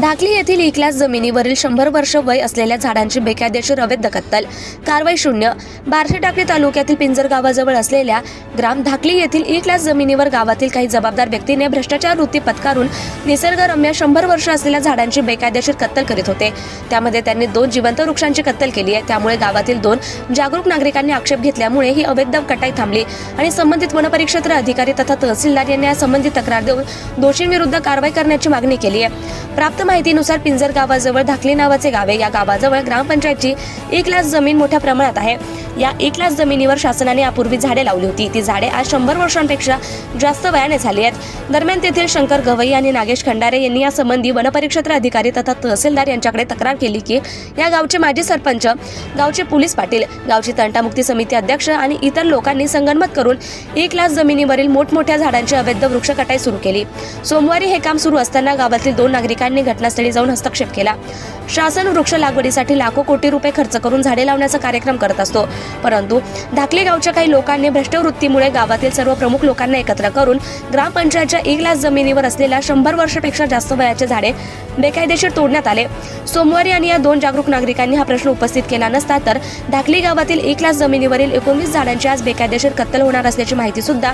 ढाकली येथील इकलास जमिनीवरील शंभर वर्ष वय असलेल्या झाडांची बेकायदेशीर अवैध कत्तल कारवाई शून्य. बार्शी टाकळी तालुक्यातील पिंजर गावाजवळ असलेल्या ग्राम धाकली येथील ई क्लास जमिनीवर गावातील काही जबाबदार व्यक्तीने भ्रष्टाचार वृत्ती पत्कारून निसर्गरम्य शंभर वर्ष असलेल्या झाडांची बेकायदेशीर कत्तल करीत होते. त्यामध्ये त्यांनी दोन जिवंत वृक्षांची कत्तल केली आहे. त्यामुळे गावातील दोन जागरूक नागरिकांनी आक्षेप घेतल्यामुळे ही अवैध कटाई थांबली आणि संबंधित वनपरिक्षेत्र अधिकारी तथा तहसीलदार यांनी या संबंधी तक्रार देऊन दोषींविरुद्ध कारवाई करण्याची मागणी केली आहे. प्राप्त माहितीनुसार पिंजर गावाजवळ धाकली नावाचे गावे या गावाजवळ ग्रामपंचायतची एक लाख जमीन मोठ्या प्रमाणात आहे. या एक लाख जमिनीवर शासनाने यापूर्वी झाडे लावली होती. ती झाडे आज शंभर वर्षांपेक्षा जास्त वयाने झाली आहेत. दरम्यान तेथील शंकर गवई आणि नागेश खंडारे यांनी या संबंधी वनपरिक्षेत्र अधिकारी तथा तहसीलदार यांच्याकडे तक्रार केली की या गावचे माजी सरपंच गावचे पोलीस पाटील गावची तंटामुक्ती समिती अध्यक्ष आणि इतर लोकांनी संगनमत करून एक लाख जमिनीवरील मोठमोठ्या झाडांची अवैध वृक्ष कटाई सुरू केली. सोमवारी हे काम सुरू असताना गावातील दोन नागरिकांनी घटनास्थळी जाऊन हस्तक्षेप केला. शासन वृक्ष लागवडीसाठी लाखो कोटी रुपये खर्च करून झाडे लावण्याचा कार्यक्रम करत असतो. परंतु धाकले गावच्या काही लोकांनी भ्रष्टवृत्तीमुळे गावातील सर्व प्रमुख लोकांना एकत्र करून ग्रामपंचायतच्या एक लाख जमिनीवर असलेल्या शंभर वर्षापेक्षा जास्त वयाचे झाडे बेकायदेशीर तोडण्यात आले. सोमवारी आणि या दोन जागरूक नागरिकांनी हा प्रश्न उपस्थित केला नसता तर धाकली गावातील एक लाख जमिनीवरील एकोणवीस झाडांची आज बेकायदेशीर कत्तल होणार असल्याची माहिती सुद्धा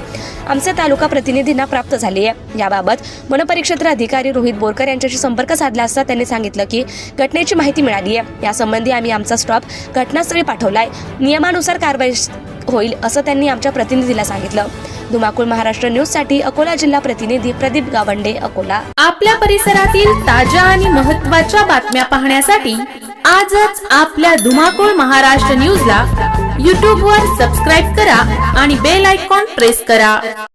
आमच्या तालुका प्रतिनिधींना प्राप्त झाली आहे. याबाबत वनपरिक्षेत्र अधिकारी रोहित बोरकर यांच्याशी संपर्क साधला असता त्यांनी सांगितलं की घटनेची माहिती मिळाली आहे. यासंबंधी आम्ही आमचा स्टॉप घटनास्थळी पाठवलाय. नियमानुसार कारवाई होईल असं त्यांनी आमच्या प्रतिनिधीला सांगितलं. धुमाकूळ महाराष्ट्र न्यूजसाठी अकोला जिल्हा प्रतिनिधी प्रदीप गावंडे अकोला. आपल्या परिसरातील ताज्या आणि महत्त्वाच्या बातम्या पाहण्यासाठी आजच आपल्या धुमाकूळ महाराष्ट्र न्यूजला यूट्यूबवर सबस्क्राईब करा आणि बेल आयकॉन प्रेस करा.